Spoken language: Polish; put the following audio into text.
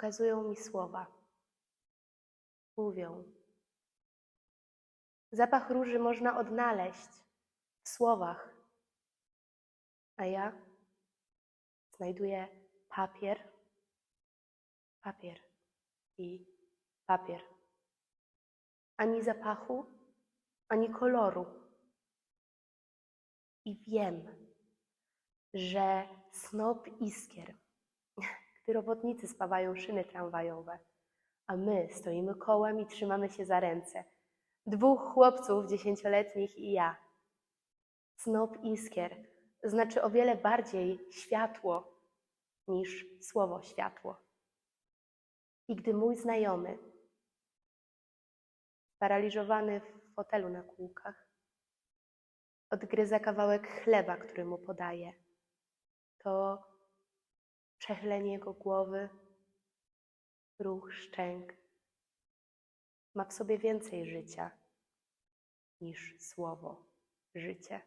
pokazują mi słowa. Mówią. Zapach róży można odnaleźć w słowach, a ja znajduję papier, papier i papier. Ani zapachu, ani koloru. I wiem, że snop iskier, gdy robotnicy spawają szyny tramwajowe, a my stoimy kołem i trzymamy się za ręce. Dwóch chłopców dziesięcioletnich i ja. Snop iskier znaczy o wiele bardziej światło niż słowo światło. I gdy mój znajomy, sparaliżowany w fotelu na kółkach, odgryza kawałek chleba, który mu podaje, to przechylenie jego głowy, ruch szczęk. Ma w sobie więcej życia niż słowo. Życie.